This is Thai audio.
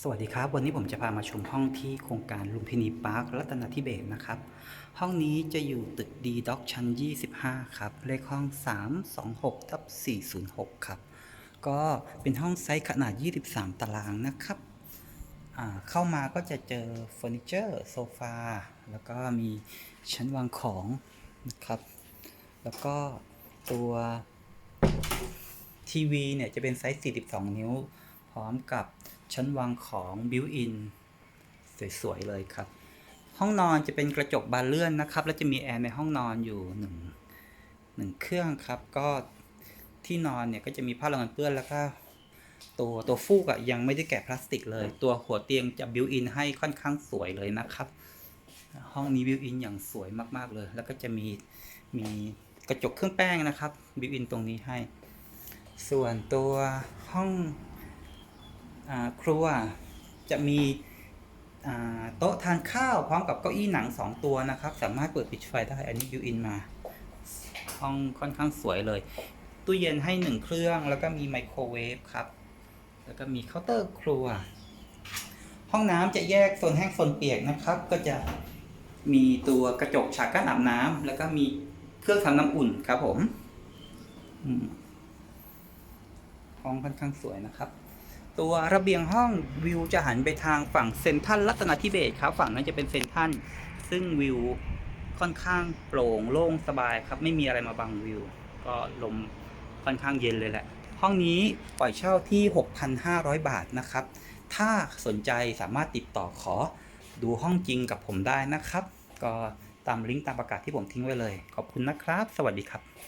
สวัสดีครับ วันนี้ผมจะพามาชมห้องที่โครงการลุมพินีพาร์ครัตนทิเบศนะครับ ห้องนี้จะอยู่ตึกดีด็อกชั้น 25 ครับ เลขห้อง 326ทับ406 ครับ ก็เป็นห้องไซส์ขนาด 23 ตารางนะครับ เข้ามาก็จะเจอเฟอร์นิเจอร์โซฟา แล้วก็มีชั้นวางของนะครับ แล้วก็ตัวทีวีเนี่ยจะเป็นไซส์ 42 นิ้ว พร้อมกับชั้นวางของบิวอินสวยๆเลยครับ ห้องนอนจะเป็นกระจกบานเลื่อนนะครับ แล้วจะมีแอร์ในห้องนอนอยู่หนึ่งหนึ่งเครื่องครับ ก็ที่นอนเนี่ยก็จะมีผ้ารองนเปื้อนแล้วก็ตัวตัวฟูกอะยังไม่ได้แกะพลาสติกเลย ตัวหัวเตียงจะบิวอินให้ค่อนข้างสวยเลยนะครับ ห้องนี้บิวอินอย่างสวยมากๆเลย แล้วก็จะมีมีกระจกเครื่องแป้งนะครับบิวอินตรงนี้ให้ ส่วนตัวห้อง ครัวจะมีโต๊ะทานข้าวพร้อมกับเก้าอี้หนัง2ตัวนะครับ สามารถเปิดปิดไฟได้อันนี้บิวอินมา ห้องค่อนข้างสวยเลย ตู้เย็นให้1เครื่องแล้วก็มีไมโครเวฟครับ แล้วก็มีเคาน์เตอร์ครัว ห้องน้ำจะแยกโซนแห้งโซนเปียกนะครับ ก็จะมีตัวกระจกฉากกั้นอาบน้ำแล้วก็มีเครื่องทำน้ำอุ่นครับผมห้องค่อนข้างสวยนะครับ ตัวระเบียงห้องวิวจะหันไปทางฝั่งเซนทัลรัตนทิเบศครับ ฝั่งนั้นจะเป็นเซนทัลซึ่งวิวค่อนข้างโปร่งโล่งสบายครับ ไม่มีอะไรมาบังวิว ก็ลมค่อนข้างเย็นเลยแหละ ห้องนี้ปล่อยเช่าที่ 6,500 บาทนะครับ ถ้าสนใจสามารถติดต่อขอดูห้องจริงกับผมได้นะครับ ก็ตามลิงก์ตามประกาศที่ผมทิ้งไว้เลย ขอบคุณนะครับ สวัสดีครับ